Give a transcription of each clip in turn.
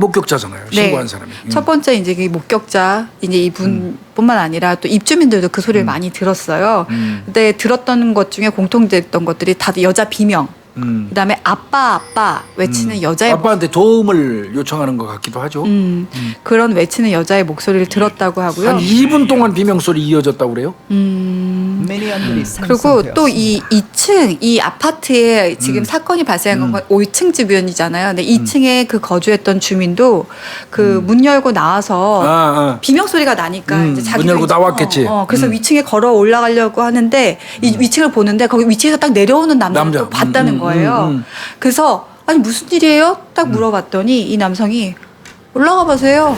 목격자잖아요. 신고한 사람이. 음. 첫 번째 이제 이 목격자 이제 이분뿐만 아니라 또 입주민들도 그 소리를 많이 들었어요. 음. 근데 들었던 것 중에 공통됐던 것들이 다들 여자 비명. 음. 그다음에 아빠 아빠 외치는 여자의 아빠한테 도움을 요청하는 것 같기도 하죠. 음, 그런 외치는 여자의 목소리를 들었다고 하고요. 한 2분 동안 비명 소리 이어졌다고 그래요? 음. 미니언들이 그리고 또 이 2층 이 아파트에 지금 음. 사건이 발생한 건 5층 주변이잖아요. 근데 2층에 그 거주했던 주민도 그 문 열고 나와서 음. 아, 아. 비명 소리가 나니까 음, 이제 자기가 문 열고 이제- 나왔겠지. 어, 어, 그래서 음. 위층에 걸어 올라가려고 하는데 이 위층을 보는데 거기 위층에서 딱 내려오는 남자를 남자. 또 봤다는 음, 음, 거예요. 음, 음. 그래서 아니 무슨 일이에요? 딱 물어봤더니 이 남성이 올라가 보세요.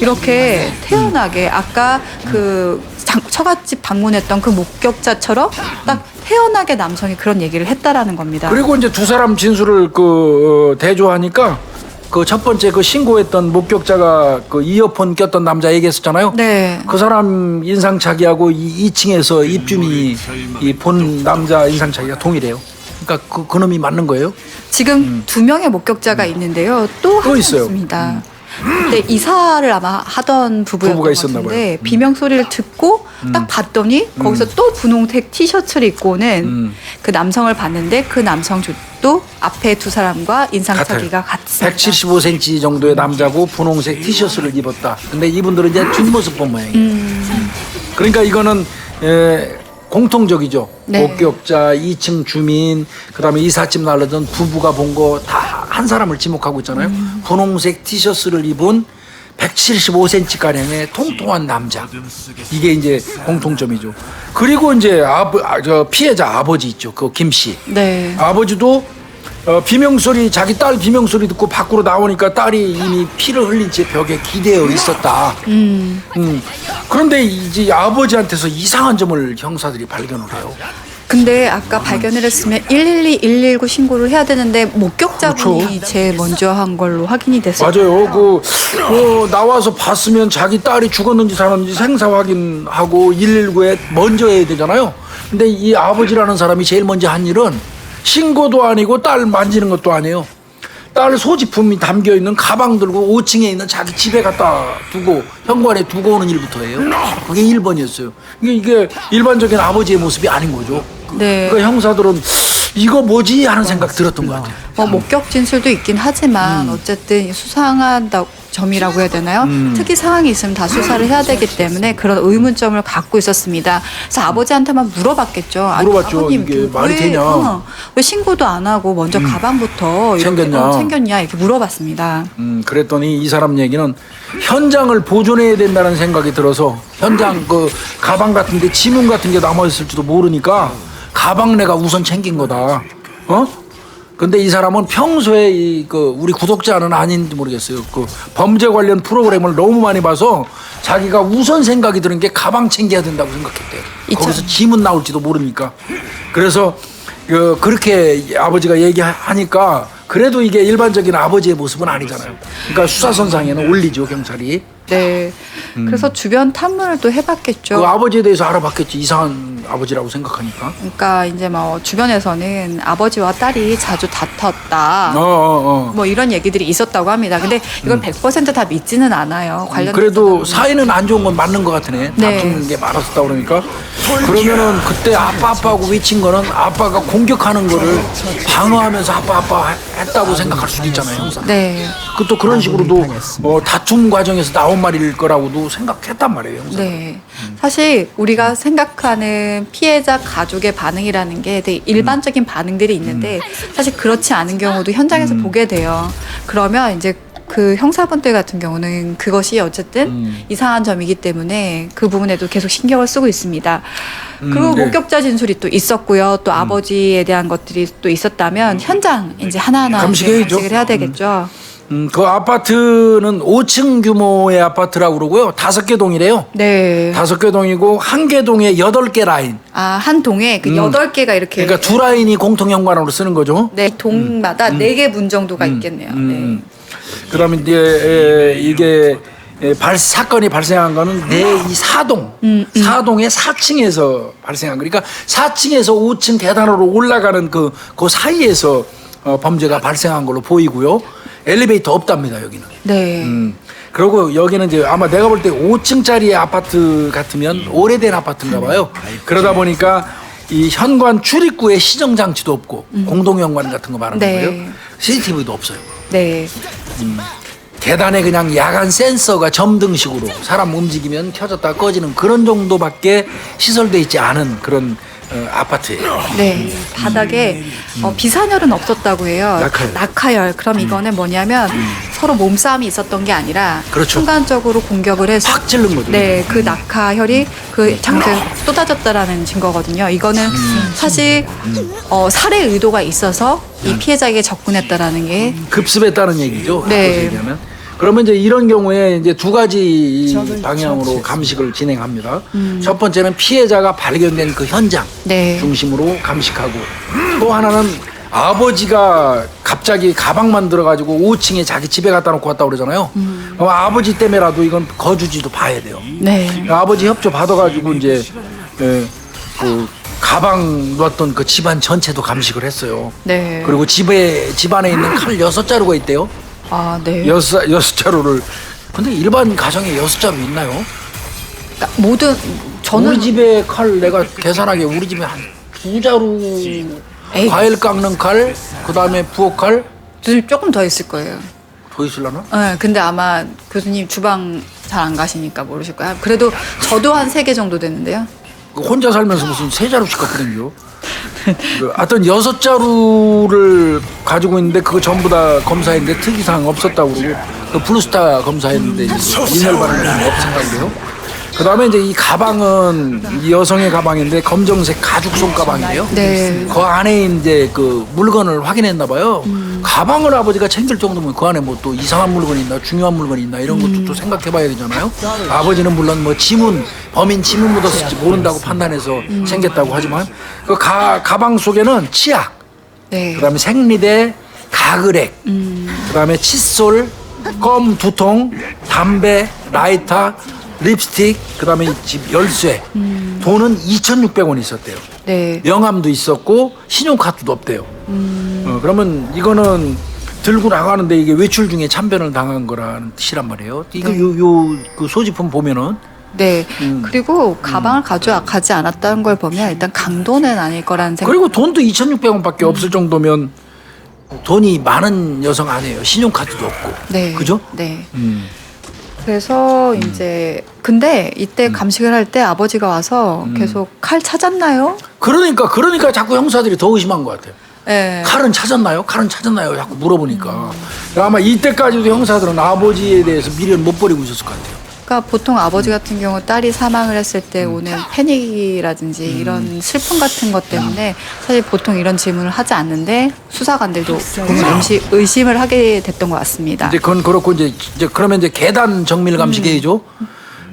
이렇게 태연하게 아까 그 장- 처갓집 방문했던 그 목격자처럼 딱 태연하게 남성이 그런 얘기를 했다라는 겁니다. 그리고 이제 두 사람 진술을 그 어, 대조하니까 그 첫 번째 그 신고했던 목격자가 그 이어폰 꼈던 남자 얘기했었잖아요. 네. 그 사람 인상착의하고 이 2층에서 입주민이 이 본 남자 인상착의가 동일해요. 그러니까 그 그놈이 맞는 거예요. 지금 두 명의 목격자가 있는데요. 또, 음. 또 하나 있어요. 음. 있습니다. 근데 이사를 아마 하던 부부였던 부부가 것 있었나 같은데 봐요. 음. 비명 소리를 듣고 딱 봤더니 거기서 또 분홍색 티셔츠를 입고 오는 음. 그 남성을 봤는데 그 남성도 앞에 두 사람과 인상착의가 같습니다. 175cm 정도의 남자고 분홍색 티셔츠를 입었다. 근데 이분들은 이제 뒷모습 본 모양이에요. 음. 그러니까 이거는 에, 공통적이죠. 네. 목격자, 2층 주민, 그다음에 이삿짐 날르던 부부가 본 거 다 한 사람을 지목하고 있잖아요. 음. 분홍색 티셔츠를 입은 175cm 가량의 통통한 남자. 이게 이제 공통점이죠. 그리고 이제 아버, 아, 저 피해자 아버지 있죠. 그 김 씨. 네. 아버지도 어, 비명 소리 자기 딸 비명 소리 듣고 밖으로 나오니까 딸이 이미 피를 흘린 채 벽에 기대어 있었다. 음. 음. 그런데 이제 아버지한테서 이상한 점을 형사들이 발견을 해요. 근데 아까 발견을 했으면 112, 119 신고를 해야 되는데 목격자분이 그렇죠. 제일 먼저 한 걸로 확인이 됐어요. 맞아요. 그, 그 나와서 봤으면 자기 딸이 죽었는지 살았는지 생사 확인하고 119에 먼저 해야 되잖아요. 근데 이 아버지라는 사람이 제일 먼저 한 일은 신고도 아니고 딸 만지는 것도 아니에요. 딸 소지품이 담겨 있는 가방 들고 5층에 있는 자기 집에 갖다 두고 현관에 두고 오는 일부터 해요. 그게 1번이었어요. 이게, 이게 일반적인 아버지의 모습이 아닌 거죠. 네. 그러니까 형사들은 이거 뭐지 하는 생각 들었던 것 같아요. 뭐 목격 진술도 있긴 하지만 음. 어쨌든 수상한 다- 점이라고 해야 되나요? 음. 특이 상황이 있으면 다 수사를 해야 되기 때문에 그런 의문점을 갖고 있었습니다. 그래서 아버지한테만 물어봤겠죠. 아니, 물어봤죠. 아버님, 이게 그 말이 왜, 되냐. 음. 어, 왜 신고도 안 하고 먼저 가방부터 이렇게 챙겼냐. 어, 챙겼냐 이렇게 물어봤습니다. 음, 그랬더니 이 사람 얘기는 현장을 보존해야 된다는 생각이 들어서 현장 그 가방 같은 데 지문 같은 게 남아 있을지도 모르니까 가방 내가 우선 챙긴 거다. 어? 근데 이 사람은 평소에 이 그 우리 구독자는 아닌지 모르겠어요. 그 범죄 관련 프로그램을 너무 많이 봐서 자기가 우선 생각이 드는 게 가방 챙겨야 된다고 생각했대요. 이참. 거기서 지문 나올지도 모르니까. 그래서 그 그렇게 아버지가 얘기하니까 그래도 이게 일반적인 아버지의 모습은 아니잖아요. 그러니까 수사선상에는 올리죠 경찰이. 네. 그래서 주변 탐문을 또 해봤겠죠. 음. 그 아버지에 대해서 알아봤겠지 이상한 아버지라고 생각하니까. 그러니까 이제 뭐 주변에서는 아버지와 딸이 자주 다퉜다. 어, 어, 어. 뭐 이런 얘기들이 있었다고 합니다. 근데 이걸 100%다 믿지는 않아요. 관련 음. 그래도 사이는 안 좋은 건 맞는 것 같으네. 네. 다투는 게 많았었다 그러니까. 그러면은 그때 아빠 아빠하고 외친 거는 아빠가 공격하는 거를 방어하면서 아빠 아빠 했다고 생각할 수도 있잖아요, 형사. 네. 그또 그런 식으로도 어, 다툼 과정에서 나온 말일 거라고도 생각했단 말이에요, 형사. 네. 사실 우리가 생각하는 피해자 가족의 반응이라는 게 되게 일반적인 반응들이 있는데 사실 그렇지 않은 경우도 현장에서 보게 돼요. 그러면 이제 그 형사분들 같은 경우는 그것이 어쨌든 음. 이상한 점이기 때문에 그 부분에도 계속 신경을 쓰고 있습니다. 그리고 네. 목격자 진술이 또 있었고요. 또 아버지에 대한 것들이 또 있었다면 현장 이제 하나하나 감식해야죠. 감식을 해야 되겠죠. 음, 그 아파트는 5층 규모의 아파트라고 그러고요. 다섯 개 동이래요. 네. 다섯 개 동이고 한 개 동에 여덟 개 라인. 아, 한 동에 그 음. 여덟 개가 이렇게 그러니까 두 라인이 공통 현관으로 쓰는 거죠. 네, 동마다 네 개 문 정도가 있겠네요. 음. 그러면 이제 에, 이게 에, 발 사건이 발생한 거는 내이 사동 음, 사동의 4층에서 발생한 거니까 4층에서 5층 계단으로 올라가는 그, 그 사이에서 어, 범죄가 발생한 걸로 보이고요. 엘리베이터 없답니다 여기는. 네. 음. 그리고 여기는 이제 아마 내가 볼 때 5층짜리 아파트 같으면 오래된 아파트인가 봐요. 그러다 보니까 이 현관 출입구에 시정 장치도 없고 공동 현관 같은 거 말하는 네. 거예요. CCTV도 없어요. 네. 계단에 그냥 야간 센서가 점등식으로 사람 움직이면 켜졌다 꺼지는 그런 정도밖에 시설돼 있지 않은 그런 어, 아파트예요. 네. 바닥에 어, 비산열은 없었다고 해요. 낙하열. 그럼 이거는 뭐냐면 서로 몸싸움이 있었던 게 아니라 그렇죠. 순간적으로 공격을 해서 확 찌른 거죠. 네, 그 낙하혈이 그 장소에 쏟아졌다라는 증거거든요. 이거는 사실 어, 살해 의도가 있어서 이 피해자에게 접근했다라는 게 급습했다는 얘기죠. 네. 바꿔서 얘기하면. 그러면 이제 이런 경우에 이제 두 가지 방향으로 감식을 진행합니다. 첫 번째는 피해자가 발견된 그 현장 네. 중심으로 감식하고 또 하나는 아버지가 갑자기 가방만 들어가지고 5층에 자기 집에 갖다 놓고 왔다 그러잖아요. 그럼 아버지 때문에라도 이건 거주지도 봐야 돼요. 네. 아버지 협조 받아가지고 이제 예, 그 가방 놓았던 그 집안 전체도 감식을 했어요. 네. 그리고 집에 집안에 있는 칼 여섯 자루가 있대요. 아, 네. 여섯 여섯 자루를 근데 일반 가정에 여섯 자루 있나요? 그러니까 모든 저는 우리 집에 칼 내가 계산하게 우리 집에 한 두 자루 에이. 과일 깎는 칼, 그 다음에 부엌 칼, 교수님 조금 더 있을 거예요. 더 있을라나? 네, 근데 아마 교수님 주방 잘 안 가시니까 모르실 거예요. 그래도 저도 한 세 개 정도 됐는데요. 그 혼자 살면서 무슨 세 자루씩 갖고 다니죠? 그 하여튼 여섯 자루를 가지고 있는데 그거 전부 다 검사했는데 특이사항 없었다고 그러고 그 블루스타 검사했는데 인열 반응이 없었다고 그래요. 그 다음에 이제 이 가방은 이 여성의 가방인데 검정색 가죽 손 가방이에요. 네. 그 안에 이제 그 물건을 확인했나 봐요. 가방을 아버지가 챙길 정도면 그 안에 뭐 또 이상한 물건이 있나 중요한 물건이 있나 이런 것도 또 생각해 봐야 되잖아요. 아버지는 물론 뭐 지문, 범인 지문 묻었을지 모른다고 판단해서 챙겼다고 하지만 그 가, 가방 속에는 치약, 네. 그 다음에 생리대, 가글액, 그 다음에 칫솔, 껌 두 통, 담배, 라이터, 립스틱, 그 다음에 집 열쇠, 돈은 2,600원 있었대요. 네. 명함도 있었고 신용카드도 없대요. 어, 그러면 이거는 들고 나가는데 이게 외출 중에 참변을 당한 거라는 뜻이란 말이에요. 이거 네. 요요그 소지품 보면은 네. 음. 그리고 가방을 가져가지 않았다는 걸 보면 일단 강도는 아닐 거라는 생각. 그리고 돈도 2,600원밖에 없을 정도면 돈이 많은 여성 아니에요. 신용카드도 없고. 네. 그죠? 네. 음. 그래서 이제 근데 이때 감식을 할 때 아버지가 와서 음. 계속 칼 찾았나요? 그러니까 그러니까 자꾸 형사들이 더 의심한 것 같아요. 네. 칼은 찾았나요? 칼은 찾았나요? 자꾸 물어보니까 아마 이때까지도 형사들은 아버지에 대해서 미련 못 버리고 있었을 것 같아요. 그러니까 보통 아버지 같은 경우 딸이 사망을 했을 때 음. 오는 패닉이라든지 이런 슬픔 같은 것 때문에 사실 보통 이런 질문을 하지 않는데 수사관들도 의심, 의심을 하게 됐던 것 같습니다. 이제 그건 그렇고 이제 이제 그러면 이제 계단 정밀 감식해야죠.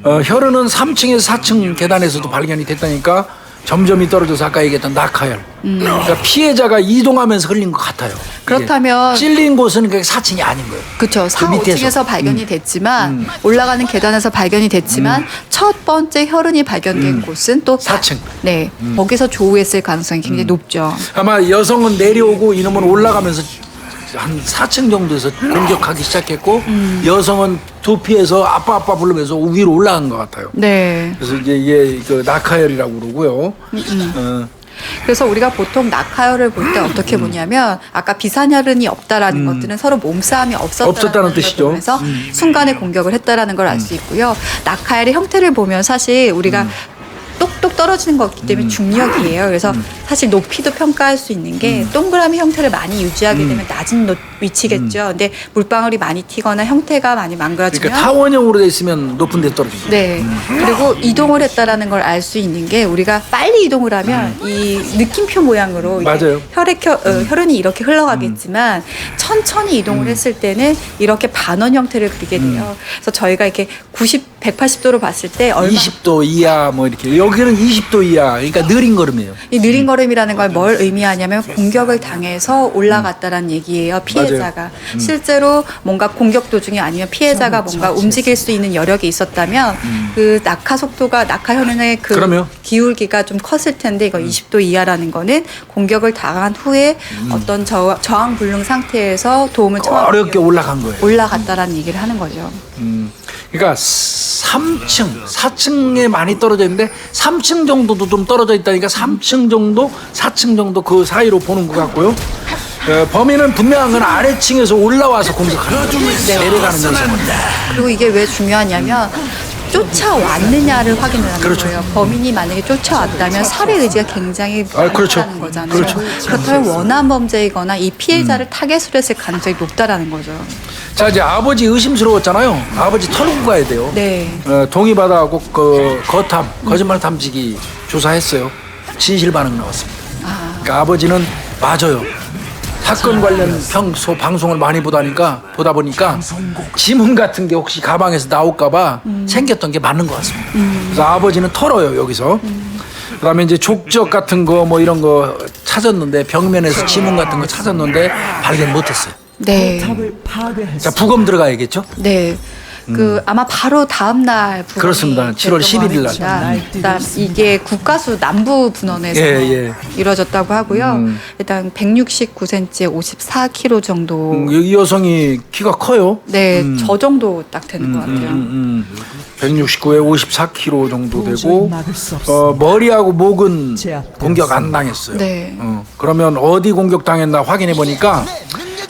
어, 혈흔은 3층에서 4층 계단에서도 발견이 됐다니까 점점이 떨어져서 아까 얘기했던 낙하혈. 그러니까 피해자가 이동하면서 흘린 것 같아요. 이게 그렇다면 찔린 곳은 그게 4층이 아닌 거예요. 그렇죠. 4, 밑에서. 5층에서 발견이 됐지만 올라가는 계단에서 발견이 됐지만 첫 번째 혈흔이 발견된 곳은 또 사- 4층. 네. 거기서 조우했을 가능성이 굉장히 높죠. 아마 여성은 내려오고 이놈은 올라가면서 한 4층 정도에서 공격하기 시작했고 여성은 도피해서 아빠 아빠 부르면서 위로 올라간 것 같아요. 네. 그래서 이제 이게 그 낙하혈이라고 그러고요. 음, 어, 그래서 우리가 보통 낙하혈을 볼 때 어떻게 음. 보냐면 아까 비산혈흔이 없다라는 것들은 서로 몸싸움이 없었다는, 없었다는 걸 뜻이죠. 음. 보면서 순간에 공격을 했다라는 걸 알 수 있고요. 낙하혈의 형태를 보면 사실 우리가 음. 똑똑 떨어지는 거기 때문에 중력이에요. 그래서 음. 사실 높이도 평가할 수 있는 게 동그라미 형태를 많이 유지하게 음. 되면 낮은 높- 위치겠죠. 근데 물방울이 많이 튀거나 형태가 많이 망가지면 그러니까 타원형으로 돼 있으면 높은 데 떨어집니다. 네. 그리고 이동을 했다라는 걸 알 수 있는 게 우리가 빨리 이동을 하면 이 느낌표 모양으로 음. 맞아요. 음. 혈액 혈, 어, 혈흔이 이렇게 흘러가겠지만 천천히 이동을 했을 때는 이렇게 반원 형태를 그리게 돼요. 그래서 저희가 이렇게 90 180도로 봤을 때 얼마 20도 이하 뭐 이렇게 여기는 20도 이하 그러니까 느린 걸음이에요. 이 느린 걸음이라는 걸 뭘 의미하냐면 공격을 당해서 올라갔다라는 얘기예요. 피해 자가 실제로 뭔가 공격 도중에 아니면 피해자가 뭔가 움직일 수 있는 여력이 있었다면 그 낙하 속도가 낙하 현의 그 그럼요. 기울기가 좀 컸을 텐데 이거 20도 이하라는 거는 공격을 당한 후에 어떤 저, 저항 불능 상태에서 도움을 청하고 어렵게 올라간 거예요. 올라갔다라는 얘기를 하는 거죠. 음, 그러니까 3층, 4층에 많이 떨어져 있는데 3층 정도도 좀 떨어져 있다니까 3층 정도, 4층 정도 그 사이로 보는 것 같고요. 어, 범인은 분명한 건 아래층에서 올라와서 공격하는 거죠. 내려가는 현상은. 그리고 이게 왜 중요하냐면 쫓아왔느냐를 확인을 하는 그렇죠. 거예요. 범인이 만약에 쫓아왔다면 살해 의지가 굉장히 아, 그렇죠. 많다는 거잖아요. 그렇죠. 그렇다면 원한 범죄이거나 이 피해자를 타겟으로 했을 가능성이 높다라는 거죠. 자 이제 아버지 의심스러웠잖아요. 아버지 털고 가야 돼요. 네. 어, 동의받아갖고 그 거탐, 거짓말 탐지기 조사했어요. 진실 반응 나왔습니다. 그러니까 아버지는 맞아요. 사건 관련 평소 방송을 많이 보다니까 보다 보니까 지문 같은 게 혹시 가방에서 나올까봐 생겼던 게 맞는 것 같습니다. 그래서 아버지는 털어요 여기서. 그다음에 이제 족적 같은 거 뭐 이런 거 찾았는데 벽면에서 지문 같은 거 찾았는데 발견 못했어요. 네. 자 부검 들어가야겠죠? 네. 그 아마 바로 다음 날 음. 그렇습니다. 7월 11일 날. 날. 일단 이게 국가수 남부 분원에서 예, 예. 이루어졌다고 하고요. 음. 일단 169cm에 54kg 정도. 음, 이 여성이 키가 커요. 네, 저 정도 딱 되는 것 같아요. 음, 169에 54kg 정도 되고 어, 머리하고 목은 공격 안 당했어요. 네. 어, 그러면 어디 공격 당했나 확인해 보니까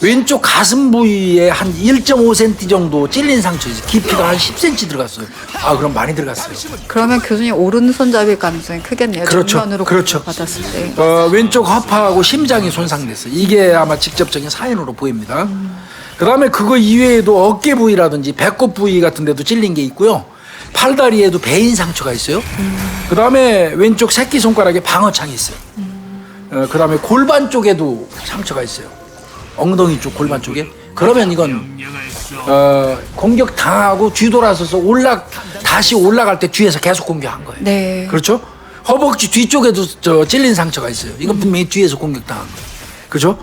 왼쪽 가슴 부위에 한 1.5cm 정도 찔린 상처, 깊이가 한 10cm 들어갔어요. 아, 그럼 많이 들어갔어요. 그러면 교수님 오른손잡이일 가능성이 크겠네요. 그렇죠. 정면으로 그렇죠. 받았을 때. 어, 왼쪽 허파하고 심장이 손상됐어요. 이게 아마 직접적인 사인으로 보입니다. 그다음에 그거 이외에도 어깨 부위라든지 배꼽 부위 같은 데도 찔린 게 있고요. 팔다리에도 배인 상처가 있어요. 그다음에 왼쪽 새끼 손가락에 방어창이 있어요. 어, 그다음에 골반 쪽에도 상처가 있어요. 엉덩이 쪽 골반 쪽에. 그러면 이건 어, 공격 당하고 뒤돌아서서 올라 다시 올라갈 때 뒤에서 계속 공격한 거예요. 네. 그렇죠? 허벅지 뒤쪽에도 저 찔린 상처가 있어요. 이건 분명히 뒤에서 공격 당한 거예요. 그죠?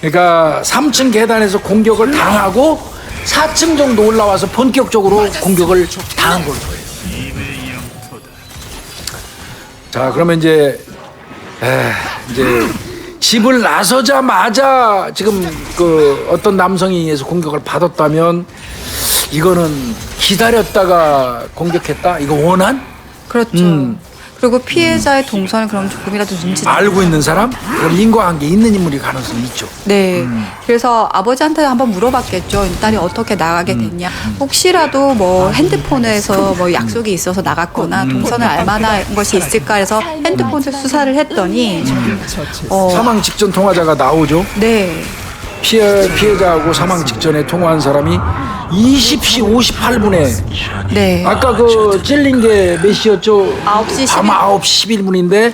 그러니까 3층 계단에서 공격을 당하고 4층 정도 올라와서 본격적으로 공격을 당한 걸로 보여요. 자, 그러면 이제 에, 이제 집을 나서자마자 지금 그 어떤 남성에 의해서 공격을 받았다면 이거는 기다렸다가 공격했다. 이거 원한? 그렇죠. 음. 그리고 피해자의 동선을 그럼 조금이라도 눈치 알고 있는 사람? 그럼 인과관계 있는 인물이 가능성이 있죠. 네. 음. 그래서 아버지한테 한번 물어봤겠죠. 이 딸이 어떻게 나가게 음. 됐냐. 혹시라도 뭐 핸드폰에서 뭐 약속이 있어서 나갔거나 음. 동선을 알 만한 것이 있을까 해서 핸드폰을 수사를 했더니 어, 사망 직전 통화자가 나오죠. 네. 피해, 피해자하고 사망 직전에 통화한 사람이 20시 58분에 네. 아까 그 찔린 게 몇 시였죠? 9시 밤 9시 11분인데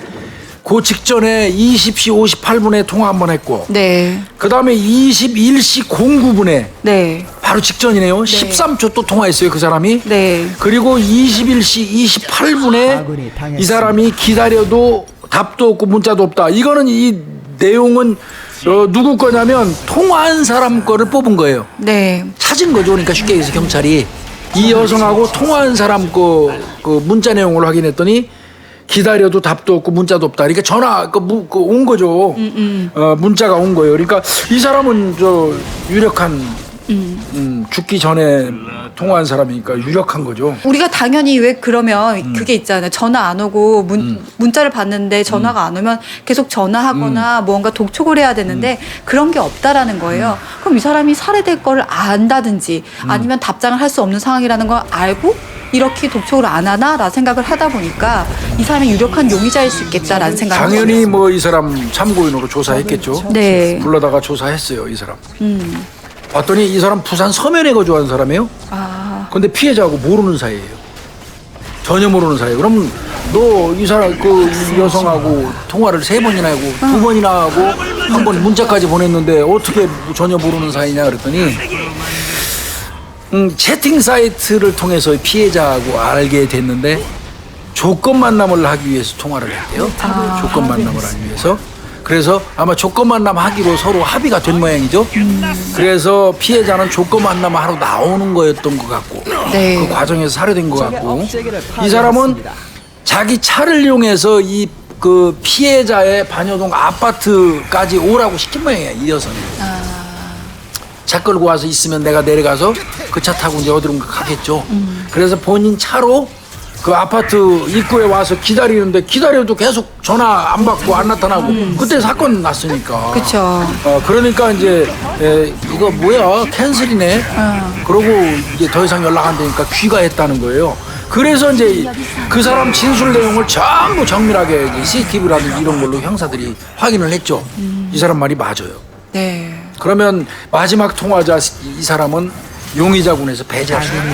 그 직전에 20시 58분에 통화 한 번 했고 네. 그 다음에 21시 09분에 네. 바로 직전이네요. 13초 또 통화했어요 그 사람이. 네. 그리고 21시 28분에 이 사람이 기다려도 답도 없고 문자도 없다. 이거는 이 내용은 어, 누구 거냐면 통화한 사람 거를 뽑은 거예요. 네. 찾은 거죠. 그러니까 쉽게 얘기해서 경찰이 이 여성하고 통화한 사람 그, 그 문자 내용을 확인했더니 기다려도 답도 없고 문자도 없다. 그러니까 전화 그, 무- 그온 거죠. 어, 문자가 온 거예요. 그러니까 이 사람은 저 유력한 음, 죽기 전에 통화한 사람이니까 유력한 거죠. 우리가 당연히 왜 그러면 음. 그게 있잖아요. 전화 안 오고 문, 문자를 받는데 전화가 음. 안 오면 계속 전화하거나 뭔가 독촉을 해야 되는데 음. 그런 게 없다라는 거예요. 그럼 이 사람이 살해될 거를 안다든지 음. 아니면 답장을 할 수 없는 상황이라는 걸 알고 이렇게 독촉을 안 하나라는 생각을 하다 보니까 이 사람이 유력한 용의자일 수 있겠다라는 생각을 당연히 뭐 이 사람 참고인으로 조사했겠죠. 네. 불러다가 조사했어요, 이 사람. 음. 봤더니 이 사람 부산 서면에 거주하는 사람이에요. 아, 근데 피해자하고 모르는 사이예요. 전혀 모르는 사이예요. 그럼 너 이 사람 그 여성하고 통화를 세 번이나 하고 두 번이나 하고 한 번 문자까지 보냈는데 어떻게 전혀 모르는 사이냐 그랬더니 음, 채팅 사이트를 통해서 피해자하고 알게 됐는데 조건 만남을 하기 위해서 통화를 했대요. 조건 만남을 하기 위해서. 그래서 아마 조건 만남 하기로 서로 합의가 된 모양이죠. 그래서 피해자는 조건 만남 하러 나오는 거였던 것 같고 네. 그 과정에서 살해된 것 같고 이 사람은 자기 차를 이용해서 이 그 피해자의 반여동 아파트까지 오라고 시킨 모양이야 이 여성이. 차 끌고 와서 있으면 내가 내려가서 그 차 타고 이제 어디론가 가겠죠. 그래서 본인 차로 그 아파트 입구에 와서 기다리는데 기다려도 계속 전화 안 받고 안 나타나고 그때 사건 났으니까. 그쵸. 어, 그러니까 이제 에, 이거 뭐야 캔슬이네. 그러고 이제 더 이상 연락 안 되니까 귀가했다는 거예요. 그래서 이제 그 사람 진술 내용을 전부 정밀하게 이제 CCTV라든지 이런 걸로 형사들이 확인을 했죠. 이 사람 말이 맞아요. 네. 그러면 마지막 통화자 이 사람은 용의자군에서 배제할 수 있는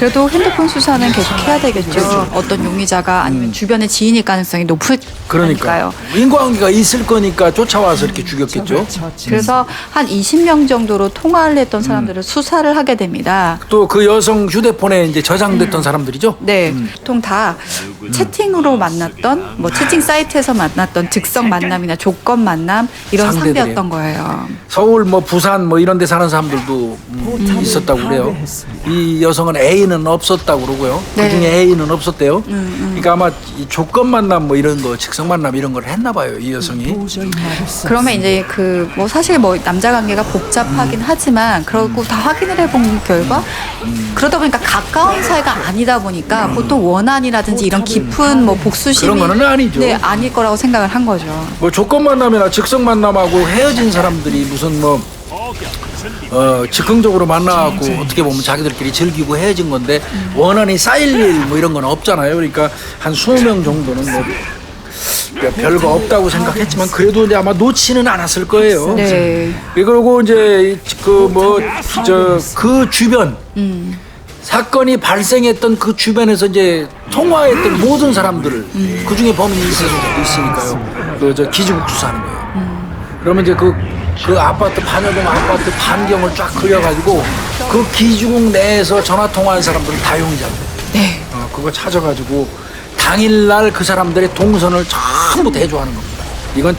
그래도 핸드폰 수사는 계속 해야 되겠죠. 어떤 용의자가 아니면 주변의 지인일 가능성이 높을 음. 그러니까 거니까요. 인과관계가 있을 거니까 쫓아와서 이렇게 죽였겠죠. 그래서 한 20명 정도로 통화를 했던 사람들을 수사를 하게 됩니다. 또 그 여성 휴대폰에 이제 저장됐던 사람들이죠. 네, 보통 다 채팅으로 만났던 뭐 채팅 사이트에서 만났던 즉석 만남이나 조건 만남 이런 상대들이에요. 상대였던 거예요. 서울 뭐 부산 뭐 이런 데 사는 사람들도 음, 있었다고 그래요. 이 여성은 애인 은 없었다고 그러고요. 네. 그 중에 애인은 없었대요. 그러니까 아마 이 조건 만남 뭐 이런 거 직성 만남 이런 걸 했나 봐요. 이 여성이. 그러면 이제 그 뭐 사실 뭐 남자 관계가 복잡하긴 하지만 그러고 다 확인을 해본 결과 그러다 보니까 가까운 사이가 아니다 보니까 보통 원한이라든지 이런 깊은 뭐 복수심이 그런 거는 아니죠. 네 아닐 거라고 생각을 한 거죠. 뭐 조건 만남이나 직성 만남하고 헤어진 사람들이 무슨 뭐 어, 즉흥적으로 만나갖고 어떻게 보면 자기들끼리 즐기고 헤어진 건데 원한이 쌓일 일 뭐 이런 건 없잖아요. 그러니까 한 20명 정도는 뭐 별거 없다고 생각했지만 그래도 이제 아마 놓지는 않았을 거예요. 네. 그리고 이제 그 뭐 저 그 주변 사건이 발생했던 그 주변에서 이제 통화했던 모든 사람들을 그 중에 범인이 있을 수도 있으니까요. 그 저 기지국 수사하는 거예요. 그러면 이제 그, 그 아파트 반여동 아파트 반경을 쫙 그려가지고 그 기지국 내에서 전화 통화한 사람들은 다 용의자입니다. 네. 어, 그거 찾아가지고 당일날 그 사람들의 동선을 전부 대조하는 겁니다. 이건